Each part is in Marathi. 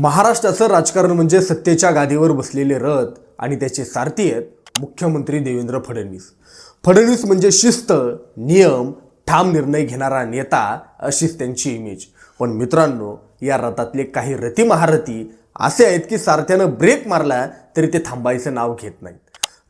महाराष्ट्राचं राजकारण म्हणजे सत्तेच्या गादीवर बसलेले रथ आणि त्याचे सारथी आहेत मुख्यमंत्री देवेंद्र फडणवीस. फडणवीस म्हणजे शिस्त नियम ठाम निर्णय घेणारा नेता अशीच त्यांची इमेज पण मित्रांनो या रथातले काही रथी महारथी असे आहेत की सारथ्यानं ब्रेक मारला तरी ते थांबायचं नाव घेत नाहीत.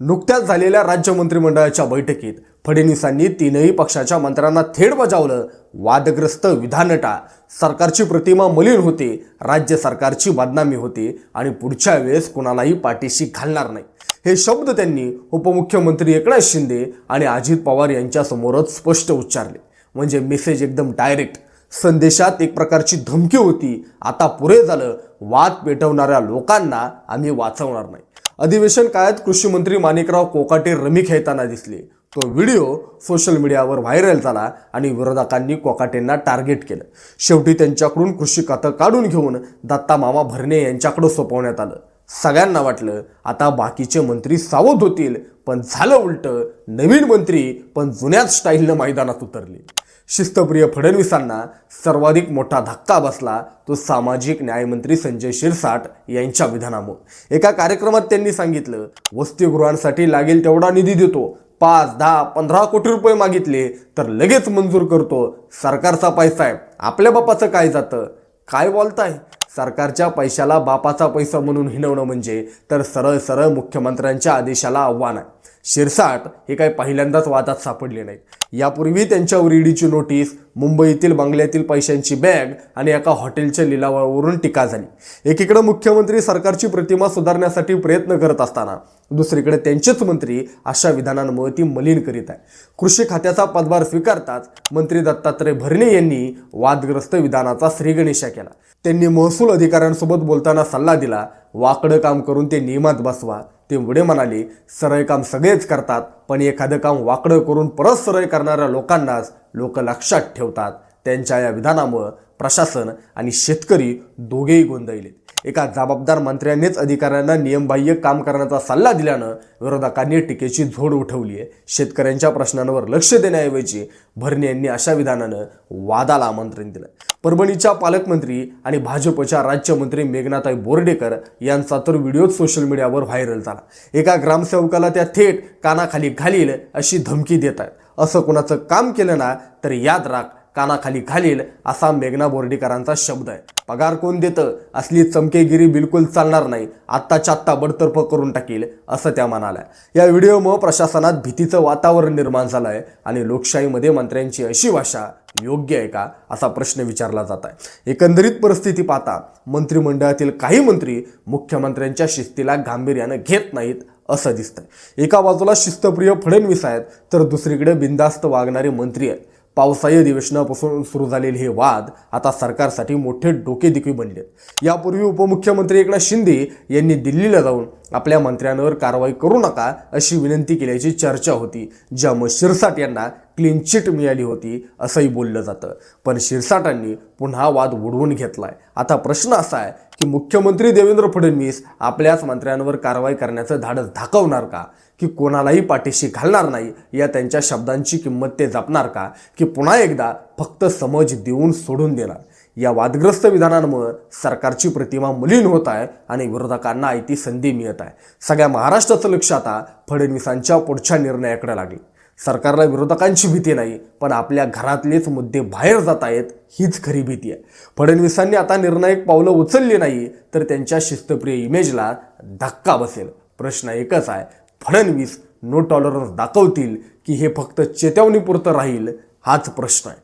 नुकत्याच झालेल्या राज्य मंत्रिमंडळाच्या बैठकीत फडणवीसांनी तीनही पक्षाच्या मंत्र्यांना थेट बजावलं. वादग्रस्त विधानटा. सरकारची प्रतिमा मलिन होते. राज्य सरकारची बदनामी होते आणि पुढच्या वेळेस कुणालाही पाठीशी घालणार नाही. हे शब्द त्यांनी उपमुख्यमंत्री एकनाथ शिंदे आणि अजित पवार यांच्यासमोरच स्पष्ट उच्चारले. म्हणजे मेसेज एकदम डायरेक्ट. संदेशात एक प्रकारची धमकी होती. आता पुरे झालं. वाद पेटवणाऱ्या लोकांना आम्ही वाचवणार नाही. अधिवेशन काळात कृषी मंत्री माणिकराव कोकाटे रमी खेळताना दिसले. तो व्हिडिओ सोशल मीडियावर व्हायरल झाला आणि विरोधकांनी कोकाटेंना टार्गेट केलं. शेवटी त्यांच्याकडून कृषी खातं काढून घेऊन दत्ता मामा भरणे यांच्याकडे सोपवण्यात आलं. सगळ्यांना वाटलं आता बाकीचे मंत्री सावध होतील पण झालं उलटं. नवीन मंत्री पण जुन्याच स्टाईलनं मैदानात उतरले. शिस्तप्रिय फडणवीसांना सर्वाधिक मोठा धक्का बसला तो सामाजिक न्यायमंत्री संजय शिरसाट यांच्या विधानामुळे. एका कार्यक्रमात त्यांनी सांगितलं वसतिगृहांसाठी लागेल तेवढा निधी देतो पाच दहा पंधरा कोटी रुपये मागितले तर लगेच मंजूर करतो सरकारचा पैसा आहे. आपल्या बापाचं काय जातं? काय बोलताय? सरकारच्या पैशाला बापाचा पैसा म्हणून हिणवणं म्हणजे तर सरळ सरळ मुख्यमंत्र्यांच्या आदेशाला आव्हान आहे. शिरसाट हे काय पहिल्यांदाच वादात सापडले नाहीत. यापूर्वी त्यांच्यावर ईडीची नोटीस मुंबईतील बंगल्यातील पैशांची बॅग आणि एका हॉटेलच्या लिलावावरून टीका झाली. एकीकडे मुख्यमंत्री सरकारची प्रतिमा सुधारण्यासाठी प्रयत्न करत असताना दुसरीकडे त्यांचेच मंत्री अशा विधानांमुळे ती मलिन करीत आहे कृषी खात्याचा पदभार स्वीकारताच मंत्री दत्तात्रय भरणे यांनी वादग्रस्त विधानाचा श्रीगणेशा केला. त्यांनी महसूल अधिकाऱ्यांसोबत बोलताना सल्ला दिला वाकडं काम करून ते नियमात बसवा ते पुढे म्हणाले सरळ काम सगळेच करतात पण एखादं काम वाकडं करून परत सरळ करणाऱ्या लोकांनाच लोक लक्षात ठेवतात. त्यांच्या या विधानामुळं प्रशासन आणि शेतकरी दोघेही गोंधळले एका जबाबदार मंत्र्यांनीच अधिकाऱ्यांना नियमबाह्य काम करण्याचा सल्ला दिल्यानं विरोधकांनी टीकेची झोड उठवली आहे शेतकऱ्यांच्या प्रश्नांवर लक्ष देण्याऐवजी भरणे यांनी अशा विधानानं वादाला आमंत्रण दिलं. परभणीच्या पालकमंत्री आणि भाजपच्या राज्यमंत्री मेघनाताई बोर्डेकर यांचा तर व्हिडिओ सोशल मीडियावर व्हायरल झाला. एका ग्रामसेवकाला त्या थेट कानाखाली घालील अशी धमकी देत आहेत असं कुणाचं काम केलं ना तर याद राख कानाखाली घालील असा मेघना बोर्डीकरांचा शब्द आहे. पगार कोण देतं? असली चमकेगिरी बिलकुल चालणार नाही. आत्ताच्या आत्ता बडतर्फ करून टाकील असं त्या म्हणाल्या. या व्हिडिओमुळे प्रशासनात भीतीचं वातावरण निर्माण झालं आहे आणि लोकशाहीमध्ये मंत्र्यांची अशी भाषा योग्य आहे का असा प्रश्न विचारला जात आहे. एकंदरीत परिस्थिती पाहता मंत्रिमंडळातील काही मंत्री मुख्यमंत्र्यांच्या शिस्तीला गांभीर्यानं घेत नाहीत असं दिसतंय. एका बाजूला शिस्तप्रिय फडणवीस आहेत तर दुसरीकडे बिंदास्त वागणारे मंत्री आहेत. पावसाळी अधिवेशनापासून सुरू झालेले हे वाद आता सरकारसाठी मोठे डोकेदुखी बनले यापूर्वी उपमुख्यमंत्री एकनाथ शिंदे यांनी दिल्लीला जाऊन आपल्या मंत्र्यांवर कारवाई करू नका अशी विनंती केल्याची चर्चा होती ज्यामुळे शिरसाट यांना क्लीन चिट मिळाली होती असंही बोललं जातं. पण शिरसाटांनी पुन्हा वाद उडवून घेतलाय. आता प्रश्न असा आहे की मुख्यमंत्री देवेंद्र फडणवीस आपल्याच मंत्र्यांवर कारवाई करण्याचं धाडस धाकवणार का? की कोणालाही पाठीशी घालणार नाही? या त्यांच्या शब्दांची किंमत ते जपणार का? की पुन्हा एकदा फक्त समज देऊन सोडून देणार. या वादग्रस्त विधानांमुळे सरकारची प्रतिमा मलिन होत आहे आणि विरोधकांना आयती संधी मिळत आहे. सगळ्या महाराष्ट्राचं लक्ष आता फडणवीसांच्या पुढच्या निर्णयाकडे लागले. सरकारला विरोधकांची भीती नाही पण आपल्या घरातलेच मुद्दे बाहेर जात आहेत हीच खरी भीती आहे. फडणवीसांनी आता निर्णायक पावलं उचलली नाही तर त्यांच्या शिस्तप्रिय इमेजला धक्का बसेल. प्रश्न एकच आहे फडणवीस नो टॉलरन्स दाखवतील की हे फक्त चेतावणीपुरतं राहील हाच प्रश्न आहे.